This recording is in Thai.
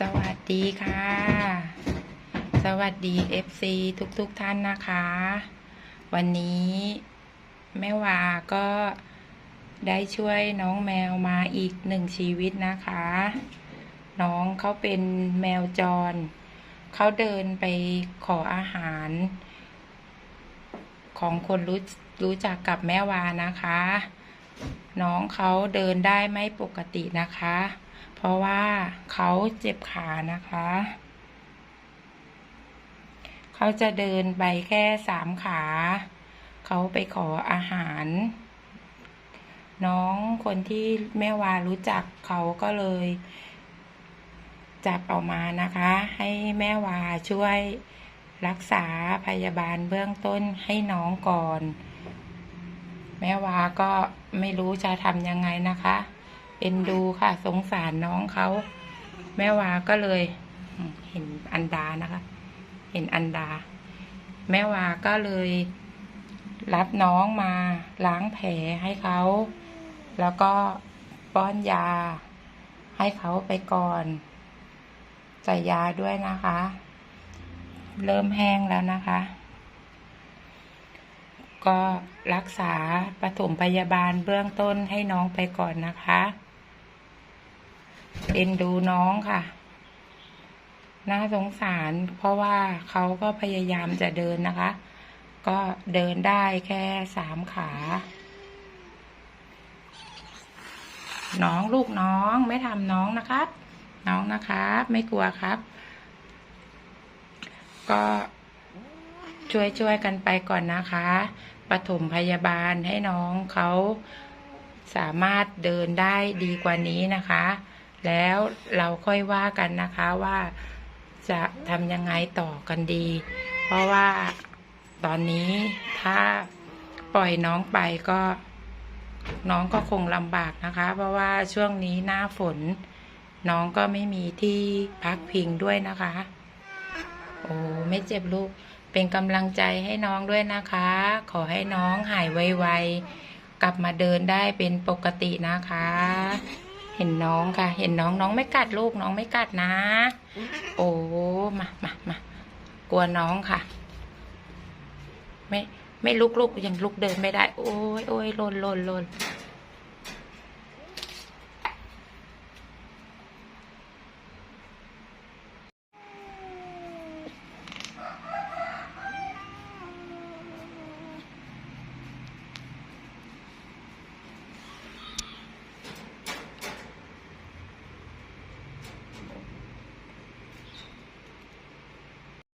สวัสดีค่ะ สวัสดี FC ทุกๆทท่านนะคะ วันนี้แม่วาก็ได้ช่วยน้องแมวมาอีกหนึ่งชีวิตนะคะ น้องเขาเป็นแมวจร เขาเดินไปขออาหาร ของคนรู้รู้จักกับแม่วานะคะ น้องเขาเดินได้ไม่ปกตินะคะ เพราะว่าเขาเจ็บขานะคะ เขาจะเดินไปแค่สามขา เขาไปขออาหาร น้องคนที่แม่วารู้จักเขาก็เลย จับออกมานะคะ ให้แม่วาช่วยรักษาพยาบาลเบื้องต้นให้น้องก่อน แม่วาก็ไม่รู้จะทำยังไงนะคะ เอ็นดูค่ะ สงสารน้องเขา แม่วาก็เลย เห็นอันดานะคะ เห็นอันดา แม่วาก็เลย รับน้องมาล้างแผลให้เขา แล้วก็ป้อนยา ให้เขาไปก่อนใส่ยาด้วยนะคะ เริ่มแห้งแล้วนะคะ ก็รักษาปฐมพยาบาลเบื้องต้นให้น้องไปก่อนนะคะ เอ็นดูน้องค่ะ น่าสงสารเพราะว่าเขาก็พยายามจะเดินนะคะ ก็เดินได้แค่สามขา น้องลูกน้องไม่ทำน้องนะครับ น้องนะครับ ไม่กลัวครับ ก็ช่วยช่วยกันไปก่อนนะคะปฐมพยาบาลให้น้องเขาสามารถเดินได้ดีกว่านี้นะคะ แล้วเราค่อยว่ากันนะคะว่าจะทำยังไงต่อกันดี เพราะว่าตอนนี้ถ้าปล่อยน้องไปก็ น้องก็คงลำบากนะคะ เพราะว่าช่วงนี้หน้าฝน น้องก็ไม่มีที่พักพิงด้วยนะคะ โอ้ไม่เจ็บลูก เป็นกำลังใจให้น้องด้วยนะคะ ขอให้น้องหายไวๆกลับมาเดินได้เป็นปกตินะคะ เห็นน้องค่ะ เห็นน้องน้องไม่กัดลูกน้องไม่กัดนะ โอ้มามามากลัวน้องค่ะ ไม่ไม่ลุกลุกยังลุกเดินไม่ได้ โอ้ยโอ้ยหลนหลนหลน